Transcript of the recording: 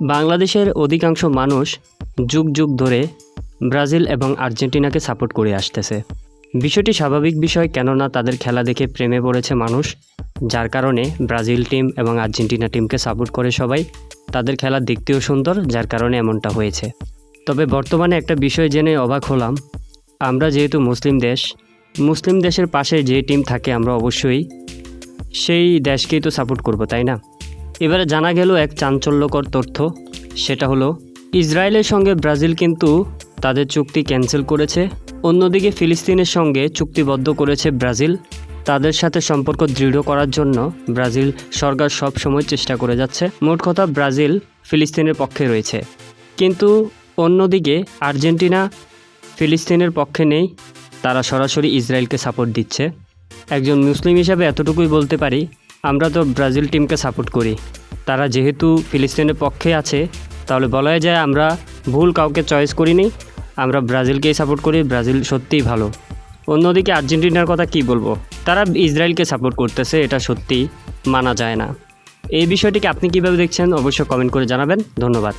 বাংলাদেশের অধিকাংশ মানুষ যুগ যুগ ধরে ব্রাজিল এবং আর্জেন্টিনাকে সাপোর্ট করে আসতেছে। বিষয়টি স্বাভাবিক বিষয় কেননা তাদের খেলা দেখে প্রেমে পড়েছে মানুষ, যার কারণে ব্রাজিল টিম এবং আর্জেন্টিনা টিমকে সাপোর্ট করে সবাই তাদের খেলা দেখতেও সুন্দর, যার কারণে এমনটা হয়েছে। তবে বর্তমানে একটা বিষয় জেনে অবাক হলাম। আমরা যেহেতু মুসলিম দেশ, মুসলিম দেশের পাশে যে টিম থাকে আমরা অবশ্যই সেই দেশকেই তো সাপোর্ট করব, তাই না? এবারে জানা গেল এক চাঞ্চল্যকর তথ্য। সেটা হলো, ইসরায়েলের সঙ্গে ব্রাজিল কিন্তু তাদের চুক্তি ক্যান্সেল করেছে। অন্যদিকে ফিলিস্তিনের সঙ্গে চুক্তিবদ্ধ করেছে ব্রাজিল। তাদের সাথে সম্পর্ক দৃঢ় করার জন্য ব্রাজিল সরকার সব সময় চেষ্টা করে যাচ্ছে। মোট কথা, ব্রাজিল ফিলিস্তিনের পক্ষে রয়েছে। কিন্তু অন্যদিকে আর্জেন্টিনা ফিলিস্তিনের পক্ষে নেই। তারা সরাসরি ইসরায়েলকে সাপোর্ট দিচ্ছে। একজন মুসলিম হিসাবে এতটুকুই বলতে পারি আমরা তো ব্রাজিল টিমকে সাপোর্ট করি। তারা যেহেতু ফিলিস্তিনের পক্ষে আছে, তাহলে বলাই যায় আমরা ভুল কাউকে চয়েস করিনি, আমরা ব্রাজিলকেই সাপোর্ট করি, ব্রাজিল সত্যিই ভালো। অন্যদিকে আর্জেন্টিনার কথা কি বলব? তারা ইসরায়েলকে সাপোর্ট করতেছে, এটা সত্যি মানা যায় না। এই বিষয়টিকে আপনি কীভাবে দেখছেন, অবশ্যই কমেন্ট করে জানাবেন। ধন্যবাদ।